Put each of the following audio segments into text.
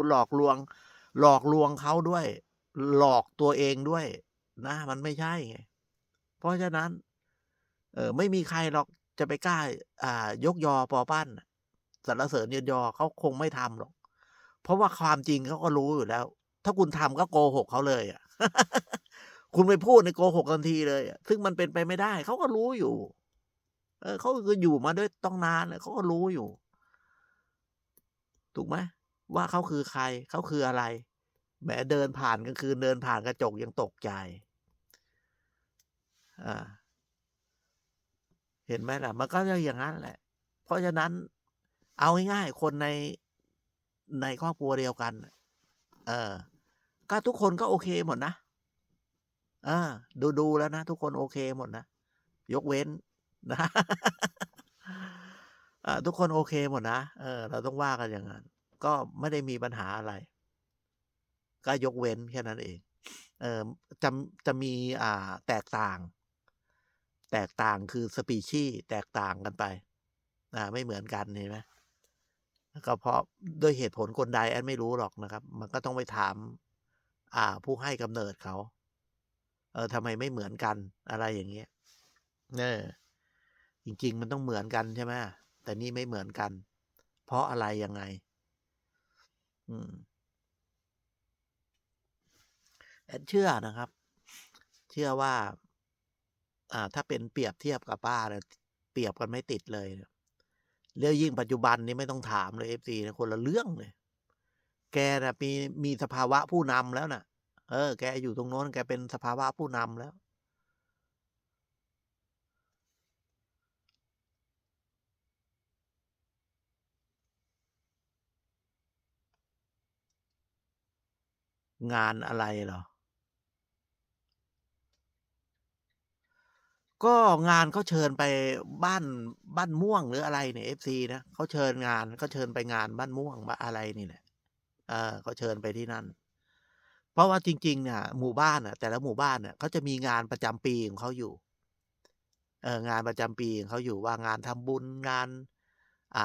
คุณหลอกลวง หลอกลวงเขาด้วย หลอกตัวเองด้วย นะ มันไม่ใช่ไงเพราะฉะนั้น เออไม่มีใครหรอกจะไปกล้า อ่า ยกยอปอปั้นสรรเสริญเยินยอเขาคงไม่ทำหรอก เพราะว่าความจริงเขาก็รู้อยู่แล้ว ถ้าคุณทำก็โกหกเขาเลยอะคุณไปพูดในโกหกทันทีเลย ซึ่งมันเป็นไปไม่ได้ เขาก็รู้อยู่ เออเขาก็อยู่มาด้วยต้องนานแล้วเขาก็รู้อยู่ ถูกไหม ว่าเขาคือใครเขาคืออะไรแหมเดินผ่านกลางคืนเดินผ่านกระจกยังตกใจอ่าเห็นไหมล่ะ มันก็จะอย่างนั้นแหละ เพราะฉะนั้น เอาง่ายๆคนในในครอบครัวเดียวกัน เออ ก็ทุกคนก็โอเคหมดนะเอาดูๆแล้วนะ ทุกคนโอเคหมดนะ ยกเว้นนะอ่าทุกคนโอเคหมดนะ เออ เราต้องว่ากันอย่างงั้น ก็ไม่ได้มีปัญหาอะไร ก็ยกเว้นแค่นั้นเอง เอ่อจะจะมีอ่าแตกต่าง แตกต่างคือ species แตกต่างกันไป อ่า ไม่เหมือนกันเห็นไหมก็เพราะด้วยเหตุผลคนใดแอดไม่รู้หรอกนะครับ มันก็ต้องไปถาม อ่า ผู้ให้กำเนิดเขา เออทำไมไม่เหมือนกันอะไรอย่างเงี้ยเออจริง ๆ มันต้องเหมือนกันใช่ไหมแต่นี่ไม่เหมือนกัน เพราะอะไรยังไง แอดเชื่อนะครับ เชื่อว่า อ่า ถ้าเป็นเปรียบเทียบกับป้าเนี่ยเปรียบกันไม่ติดเลยแล้วยิ่งปัจจุบันนี้ไม่ต้องถามเลย FC นะคนละเรื่องเลยแกน่ะมีมีสภาวะผู้นำแล้วน่ะ เออ แกอยู่ตรงโน้นแกเป็นสภาวะผู้นำแล้ว งานอะไรเหรอ?ก็งานเขาเชิญไปบ้านบ้านม่วงหรืออะไรเนี่ย FC นะเขาเชิญงานเขาเชิญไปงานบ้านม่วงอะไรนี่แหละเออเขาเชิญไปที่นั่น เพราะว่าจริงๆเนี่ยหมู่บ้านอะแต่ละหมู่บ้านเน่ะเขาจะมีงานประจำปีของเขาอยู่ เอองานประจำปีของเขาอยู่ว่างานทำบุญงาน อ่า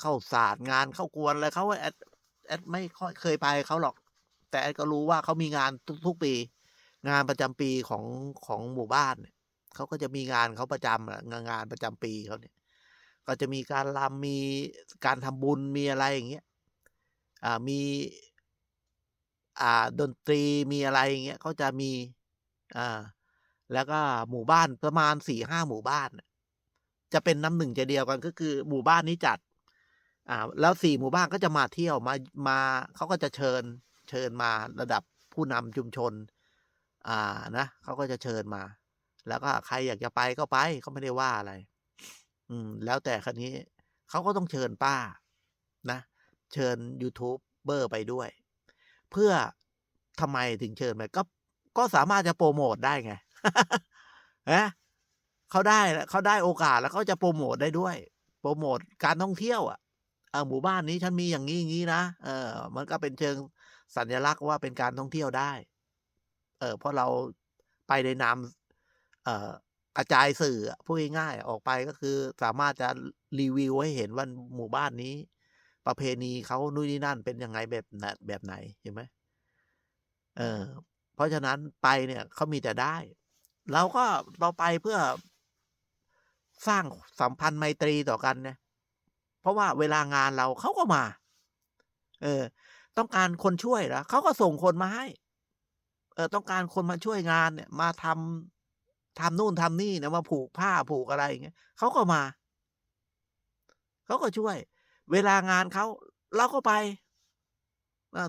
เข้าศาสาดงานเข้ากวนอะไรเขาแอดแอดไม่ค่อยเคยไปเขาหรอก แต่แอดก็รู้ว่าเขามีงานทุกๆปี งานประจำปีของของหมู่บ้านเนี่ยเขาก็จะมีงานเขาประจำอะงงานประจำปีเขาเนี่ย ก็จะมีการรำมีการทำบุญมีอะไรอย่างเงี้ยอ่ามีอ่าดนตรีมีอะไรอย่างเงี้ยเขาจะมีอ่าแล้วก็หมู่บ้านประมาณ4-5หมู่บ้าน จะเป็นน้ำหนึ่งใจเดียวกันก็คือ หมู่บ้านนี้จัด อ่า แล้ว4หมู่บ้านก็จะมาเที่ยวมามาเขาก็จะเชิญ เชิญมาระดับผู้นำชุมชน อ่านะเขาก็จะเชิญมา แล้วก็ใครอยากจะไปก็ไปเขาไม่ได้ว่าอะไร อืม แล้วแต่คราวนี้เขาก็ต้องเชิญป้า นะ เชิญยูทูบเบอร์ไปด้วย เพื่อทำไมถึงเชิญไปก็ก็สามารถจะโพรโมตได้ไงฮะเขาได้เขาได้โอกาสแล้วเขาจะโพรโมตได้ด้วยโพรโมตการท่องเที่ยว อะเออหมู่บ้านนี้ฉันมีอย่างงี้นะเออ มันก็เป็นเชิง สัญลักษณ์ว่าเป็นการท่องเที่ยวได้ เออเพราะเราไปในนามเอ่อกระจายสื่อพูดง่ายๆออกไปก็คือสามารถจะรีวิวให้เห็นว่าหมู่บ้านนี้ ประเพณีเขานู่นนี่นั่นเป็นยังไงแบบแบบไหนเห็นไหมเออเพราะฉะนั้นไปเนี่ยเขามีแต่ได้เราก็เราไปเพื่อสร้างสัมพันธ์ไมตรีต่อกันไงเพราะว่าเวลางานเราเขาก็มา เออ ต้องการคนช่วยเหรอเขาก็ส่งคนมาให้ เออต้องการคนมาช่วยงานเนี่ย มาทำทำนู่นทำนี่นะมาผูกผ้าผูกอะไรอย่างเงี้ยเขาก็มาเขาก็ช่วย เวลางานเขาเราก็ไป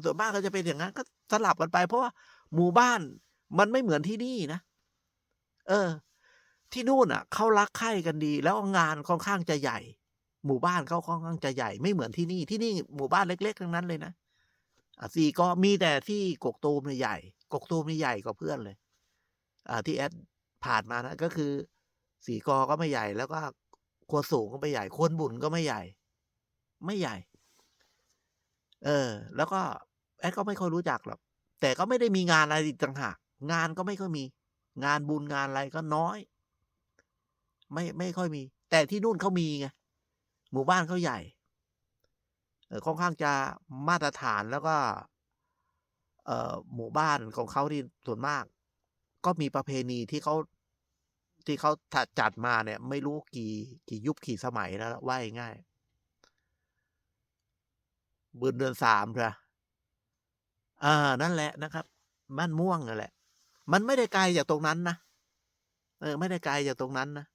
ส่วนมากก็จะเป็นอย่างงั้น ก็สลับกันไป เพราะว่าหมู่บ้านมันไม่เหมือนที่นี่นะ เออ ที่นู่นน่ะเขารักใคร่กันดี แล้วงานค่อนข้างจะใหญ่ หมู่บ้านเขาค่อนข้างจะใหญ่ ไม่เหมือนที่นี่ ที่นี่หมู่บ้านเล็กๆทั้งนั้นเลยนะ อ่า4กอมีแต่ที่กกตูมใหญ่กกตูมนี่ใหญ่กว่าเพื่อนเลย อ่าที่แอดผ่านมานะก็คือ4กอก็ไม่ใหญ่แล้วก็ครัวสูงก็ไม่ใหญ่ควนบุญก็ไม่ใหญ่ ไม่ใหญ่ เออ แล้วก็แอดก็ไม่ค่อยรู้จักหรอกแต่ก็ไม่ได้มีงานอะไรต่างหากงานก็ไม่ค่อยมี งานบุญงานอะไรก็น้อย ไม่ไม่ค่อยมี แต่ที่นู่นเขามีไงหมู่บ้านเขาใหญ่ ค่อนข้างจะมาตรฐานแล้วก็หมู่บ้านของเขาที่ส่วนมาก ก็มีประเพณีที่เขาที่เขาจัดมาเนี่ย ไม่รู้กี่กี่ยุคกี่สมัยแล้วว่าง่ายบุญเดือนสามเถอะอ่านั่นแหละนะครับบ้านม่วงนั่นแหละ มันไม่ได้ไกลจากตรงนั้นนะเออ ไม่ได้ไกลจากตรงนั้นนะ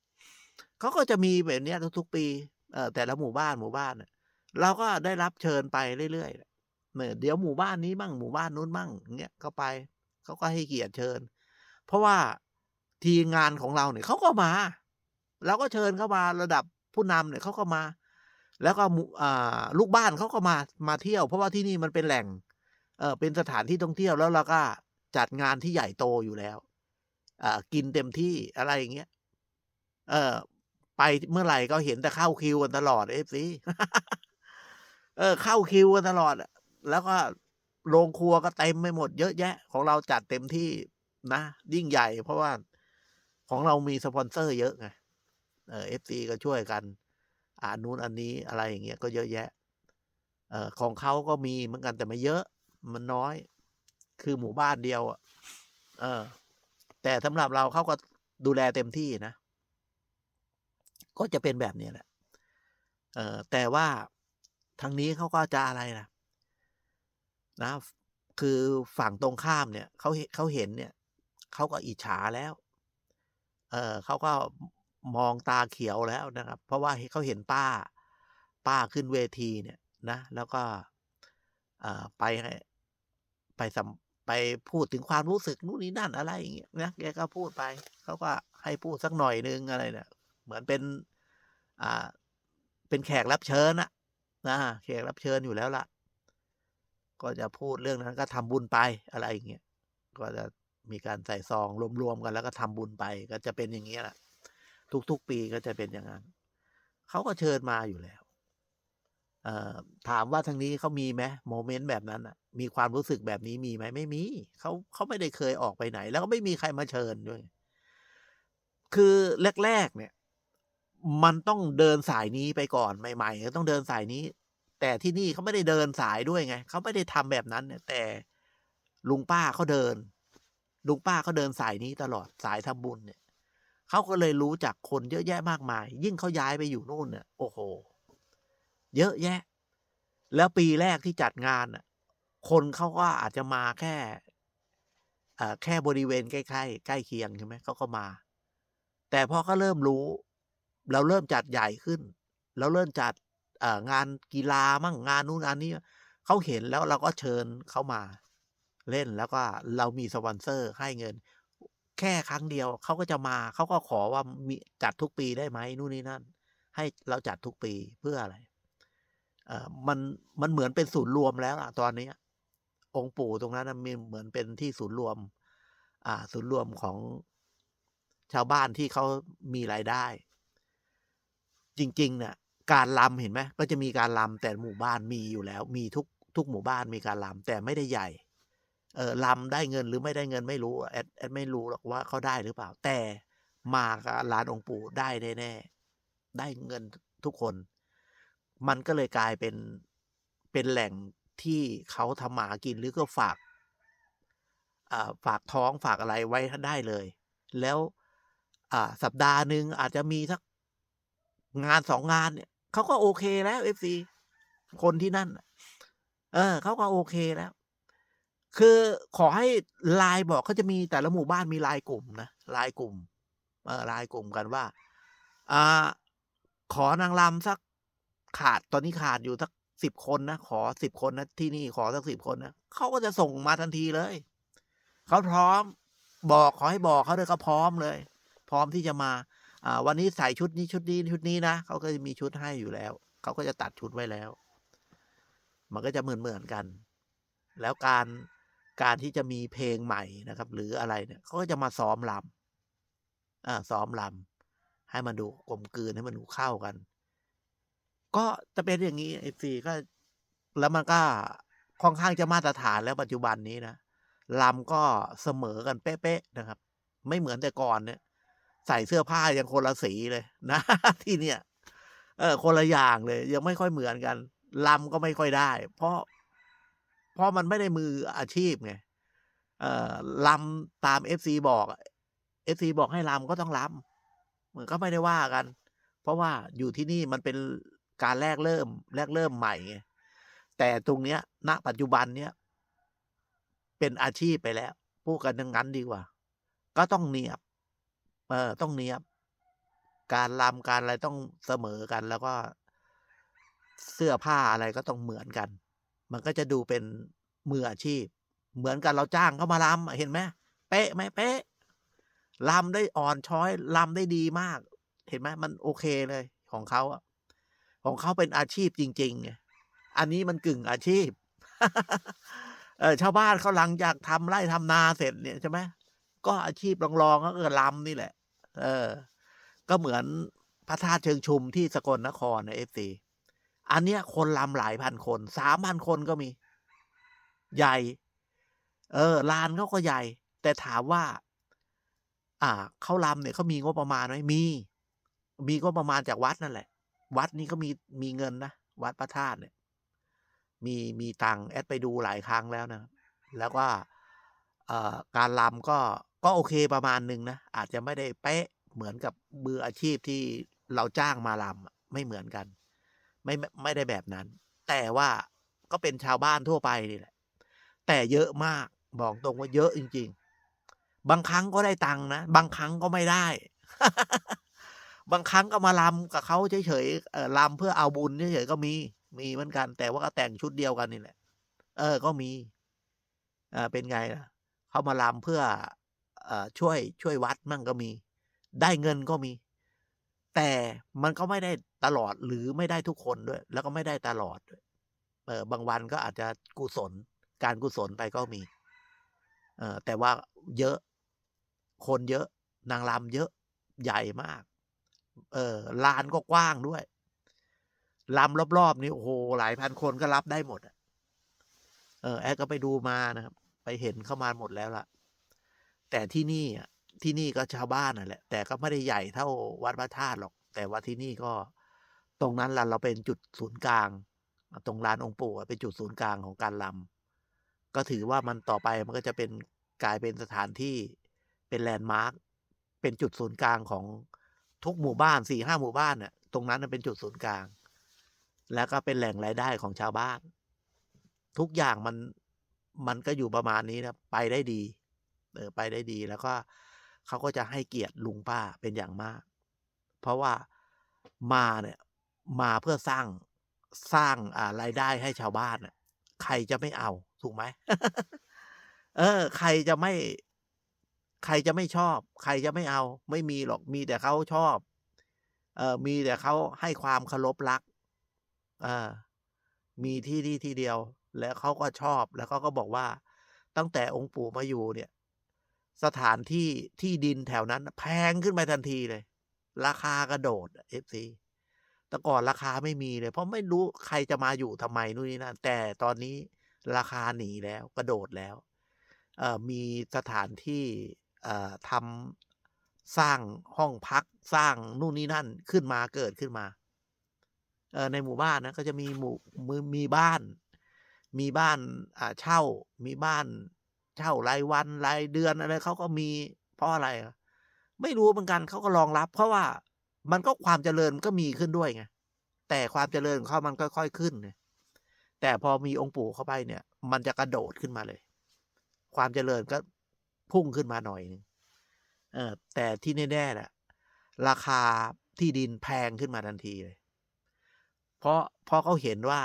เขาก็จะมีแบบนี้ทุกๆปีเออแต่ละหมู่บ้านหมู่บ้านเนี่ย เราก็ได้รับเชิญไปเรื่อยๆเนี่ยเดี๋ยวหมู่บ้านนี้บ้างหมู่บ้านนู้นบ้างอย่างเงี้ยก็ไปเขาก็ให้เกียรติเชิญ เพราะว่าทีมงานของเราเนี่ยเขาก็มาเราก็เชิญเข้ามาระดับผู้นำเนี่ยเขาก็มา แล้วก็ลูกบ้านเขาก็มามาเที่ยว เพราะว่าที่นี่มันเป็นแหล่งเออเป็นสถานที่ท่องเที่ยวแล้วเราก็จัดงานที่ใหญ่โตอยู่แล้วอกินเต็มที่อะไรอย่างเงี้ยเออไปเมื่อไหร่ก็เห็นแต่เข้าคิวกันตลอดเอฟซี ออ เข้าคิวกันตลอด แล้วก็โรงครัวก็เต็มไปหมดเยอะแยะ ของเราจัดเต็มที่นะ ยิ่งใหญ่ เพราะว่าของเรามีสปอนเซอร์เยอะไงเออเอฟซีก็ช่วยกันอ่านนู้นอันนี้อะไรอย่างเงี้ยก็เยอะแยะ เออของเขาก็มีเหมือนกันแต่ไม่เยอะมันน้อย คือหมู่บ้านเดียวอะเออ แต่สำหรับเราเขาก็ดูแลเต็มที่นะ ก็จะเป็นแบบนี้แหละเออแต่ว่า ทางนี้เขาก็จะอะไรนะนะ คือฝั่งตรงข้ามเนี่ยเขาเขาเห็นเนี่ยเขาก็อิจฉาแล้ว เออเขาก็มองตาเขียวแล้วนะครับ เพราะว่าเขาเห็นป้า ป้าขึ้นเวทีเนี่ยนะ แล้วก็เอ่อไปให้ไปสัมไปพูดถึงความรู้สึกนู่นนี่นั่นอะไรอย่างเงี้ยนะแกก็พูดไปเขาก็ให้พูดสักหน่อยนึงอะไรเนี่ยเหมือนเป็น อ่า เป็นแขกรับเชิญอะ นะแขกรับเชิญอยู่แล้วล่ะ ก็จะพูดเรื่องนั้นก็ทำบุญไปอะไรอย่างเงี้ยก็จะมีการใส่ซองรวมๆกันแล้วก็ทำบุญไปก็จะเป็นอย่างเงี้ยแหละทุกๆปีก็จะเป็นอย่างนั้นเขาก็เชิญมาอยู่แล้วเออถามว่าทางนี้เขามีไหมโมเมนต์แบบนั้นอะ มีความรู้สึกแบบนี้มีไหมไม่มีเขาเขาไม่ได้เคยออกไปไหน แล้วก็ไม่มีใครมาเชิญด้วย คือแรกๆเนี่ย มันต้องเดินสายนี้ไปก่อนใหม่ๆก็ต้องเดินสายนี้ แต่ที่นี่เขาไม่ได้เดินสายด้วยไงเขาไม่ได้ทำแบบนั้นเนี่ยแต่ลุงป้าเขาเดิน ลุงป้าเขาเดินสายนี้ตลอดสายทำบุญเนี่ยเขาก็เลยรู้จักคนเยอะแยะมากมาย ยิ่งเขาย้ายไปอยู่นู่นเนี่ยโอ้โห เยอะแยะ แล้วปีแรกที่จัดงานน่ะคนเขาก็อาจจะมาแค่แค่บริเวณใกล้ๆใกล้เคียงใช่ไหมเขาก็มา แต่พอเขาเริ่มรู้ เราเริ่มจัดใหญ่ขึ้น เราเริ่มจัดงานกีฬามั่งงานนู้นงานนี้เขาเห็นแล้วเราก็เชิญเขามาเล่นแล้วก็เรามีสปอนเซอร์ให้เงิน แค่ครั้งเดียวเขาก็จะมาเขาก็ขอว่ามีจัดทุกปีได้ไหมนู่นนี่นั่น ให้เราจัดทุกปีเพื่ออะไรเออมันมันเหมือนเป็นศูนย์รวมแล้วอะตอนนี้องค์ปู่ตรงนั้นมีเหมือนเป็นที่ศูนย์รวม อ่า ศูนย์รวมของชาวบ้านที่เขามีรายได้ จริงๆเนี่ยการลำเห็นไหมก็จะมีการลำแต่หมู่บ้านมีอยู่แล้ว มีทุกทุกหมู่บ้านมีการลำแต่ไม่ได้ใหญ่เออลำได้เงินหรือไม่ได้เงินไม่รู้แอดแอดไม่รู้หรอกว่าเขาได้หรือเปล่า แต่มากับร้านองค์ปู่ได้แน่ๆได้เงินทุกคน มันก็เลยกลายเป็นเป็นแหล่งที่เขาทำหมากินหรือก็ฝากอ่าฝากท้องฝากอะไรไว้ได้เลย แล้วอ่าสัปดาห์หนึ่งอาจจะมีสัก งานสองงานเนี่ยเขาก็โอเคแล้วเอฟซีคนที่นั่นเออเขาก็โอเคแล้ว คือขอให้ไลน์บอกเขาจะมีแต่ละหมู่บ้านมีไลน์กลุ่มนะไลน์กลุ่มเออไลน์กลุ่มกันว่าอ่าขอนางรำสักขาดตอนนี้ขาดอยู่สักสิบคนนะขอสิบคนนะที่นี่ขอสักสิบคนนะเขาก็จะส่งมาทันทีเลยเขาพร้อมบอกขอให้บอกเขาเลยเขาพร้อมเลย พร้อมที่จะมา วันนี้ใส่ชุดนี้ชุดนี้ชุดนี้นะเขาก็จะมีชุดให้อยู่แล้ว เขาก็จะตัดชุดไว้แล้ว มันก็จะเหมือนเหมือนกัน แล้วการการที่จะมีเพลงใหม่นะครับ หรืออะไรเนี่ยเขาก็จะมาซ้อมลำอ่าซ้อมลำให้มันดูกลมกลืนให้มันดูเข้ากัน ก็จะเป็นอย่างนี้ไอซีก็แล้วมันก็ค่อนข้างจะมาตรฐานแล้วปัจจุบันนี้นะลำก็เสมอกันเป๊ะๆนะครับ ไม่เหมือนแต่ก่อนเนี่ย ใส่เสื้อผ้ายังคนละสีเลย นะ ที่เนี่ย เออ คนละอย่างเลย ยังไม่ค่อยเหมือนกันลำก็ไม่ค่อยได้ เพราะ เพราะมันไม่ได้มืออาชีพไงเออลำตาม FC บอกเอะ FC บอกให้ลำก็ต้องลำมันก็ไม่ได้ว่ากัน เพราะว่าอยู่ที่นี่มันเป็นการแรกเริ่ม แรกเริ่มใหม่ไงแต่ตรงเนี้ย ณ ปัจจุบันเนี้ยเป็นอาชีพไปแล้วพูดกันอย่างงั้นดีกว่า ก็ต้องเนียบ เออต้องเนียบ การรำการอะไรต้องเสมอกัน แล้วก็เสื้อผ้าอะไรก็ต้องเหมือนกัน มันก็จะดูเป็นมืออาชีพ เหมือนกับเราจ้างเขามารำเห็นไหมเป๊ะไหมเป๊ะรำได้อ่อนช้อยรำได้ดีมาก เห็นไหมมันโอเคเลยของเขาอะของเขาเป็นอาชีพจริงๆไงอันนี้มันกึ่งอาชีพ เออชาวบ้านเขาหลังจากทำไร่ทำนาเสร็จเนี่ยใช่ไหมก็อาชีพรองๆก็คือรำนี่แหละ เออ ก็เหมือนพระธาตุเชิงชุมที่สกลนครน่ะ FC อันเนี้ยคนรำหลายพันคน3,000คนก็มี ใหญ่ เออลานเขาก็ใหญ่ แต่ถามว่า อ่าเขารำเนี่ยเขามีงบประมาณไหมมี มีงบประมาณจากวัดนั่นแหละ วัดนี้เขามีมีเงินนะวัดพระธาตุเนี่ย มีมีตังแอดไปดูหลายครั้งแล้วนะแล้วก็การรำก็ ก็โอเคประมาณหนึ่งนะ อาจจะไม่ได้เป๊ะเหมือนกับมืออาชีพที่เราจ้างมารำไม่เหมือนกัน ไม่ไม่ได้แบบนั้น แต่ว่าก็เป็นชาวบ้านทั่วไปนี่แหละ แต่เยอะมากบอกตรงว่าเยอะจริง ๆ บางครั้งก็ได้ตังค์นะ บางครั้งก็ไม่ได้ บางครั้งก็มารำกับเขาเฉยๆเอ่อรำเพื่อเอาบุญเฉยๆก็มี มีเหมือนกัน แต่ว่าก็แต่งชุดเดียวกันนี่แหละ เออก็มี อ่าเป็นไงล่ะเขามารำเพื่อ ช่วยช่วยวัดมั่งก็มี ได้เงินก็มี แต่มันก็ไม่ได้ตลอดหรือไม่ได้ทุกคนด้วย แล้วก็ไม่ได้ตลอดด้วยเออบางวันก็อาจจะกุศล การกุศลไปก็มี เออแต่ว่าเยอะ คนเยอะ นางรำเยอะ ใหญ่มาก เออลานก็กว้างด้วยรำรอบๆนี่โอ้โฮหลายพันคนก็รับได้หมดอะเออแอดก็ไปดูมานะครับ ไปเห็นเข้ามาหมดแล้วล่ะ แต่ที่นี่อะที่นี่ก็ชาวบ้านนั่นแหละ แต่ก็ไม่ได้ใหญ่เท่าวัดพระธาตุหรอก แต่ว่าที่นี่ก็ตรงนั้นล่ะเราเป็นจุดศูนย์กลาง ตรงลานองค์ปู่อะเป็นจุดศูนย์กลางของการรำก็ถือว่ามันต่อไปมันก็จะเป็นกลายเป็นสถานที่เป็นแลนด์มาร์กเป็นจุดศูนย์กลางของทุกหมู่บ้าน4-5หมู่บ้านน่ะตรงนั้นเป็นจุดศูนย์กลาง แล้วก็เป็นแหล่งรายได้ของชาวบ้าน ทุกอย่างมันมันก็อยู่ประมาณนี้นะไปได้ดี เออไปได้ดีแล้วก็เขาก็จะให้เกียรติลุงป้าเป็นอย่างมาก เพราะว่ามาเนี่ยมาเพื่อสร้างสร้างอ่ารายได้ให้ชาวบ้านน่ะใครจะไม่เอาถูกไหมเออ ใครจะไม่ ใครจะไม่ชอบ ใครจะไม่เอา ไม่มีหรอกมีแต่เขาชอบ เออมีแต่เขาให้ความเคารพรักเออมีที่นี่ที่เดียว แล้วเขาก็ชอบแล้วเขาก็บอกว่า ตั้งแต่องค์ปู่มาอยู่เนี่ย สถานที่ที่ดินแถวนั้น แพงขึ้นมาทันทีเลย ราคากระโดดอะ FC แต่ก่อนราคาไม่มีเลย เพราะไม่รู้ใครจะมาอยู่ทำไมนู่นนี่นั่นแต่ตอนนี้ราคาหนีแล้วกระโดดแล้วเออมีสถานที่เอ่อทำสร้างห้องพักสร้างนู่นนี่นั่นขึ้นมาเกิดขึ้นมาเออในหมู่บ้านนะก็จะมีหมู่มือมีบ้าน มีบ้านอ่าเช่า มีบ้าน ช่ารายวันรายเดือนอะไรเขาก็มีเพราะอะไร ไม่รู้เหมือนกันเขาก็รองรับ เพราะว่ามันก็ความเจริญมันก็มีขึ้นด้วยไงแต่ความเจริญของเขามันค่อยๆขึ้นไงแต่พอมีองค์ปู่เข้าไปเนี่ย มันจะกระโดดขึ้นมาเลย ความเจริญก็พุ่งขึ้นมาหน่อยหนึ่งเออแต่ที่แน่ๆน่ะราคาที่ดินแพงขึ้นมาทันทีเลย เพราะเพราะเขาเห็นว่า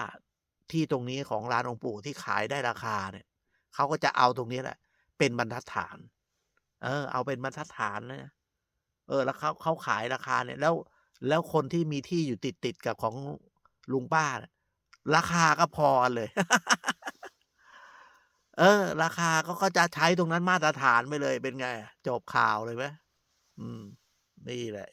ที่ตรงนี้ของลานองค์ปู่ที่ขายได้ราคาเนี่ย เขาก็จะเอาตรงนี้แหละ เป็นบรรทัดฐาน เออ เอาเป็นบรรทัดฐานเลยนะเออ แล้วเขาเขาขายราคาเนี่ย แล้วแล้วคนที่มีที่อยู่ติดๆกับของลุงป้านะราคาก็พอเลย เออ ราคาเขาก็จะใช้ตรงนั้นมาตรฐานไปเลยเป็นไง จบข่าวเลยไหมอืม นี่แหละ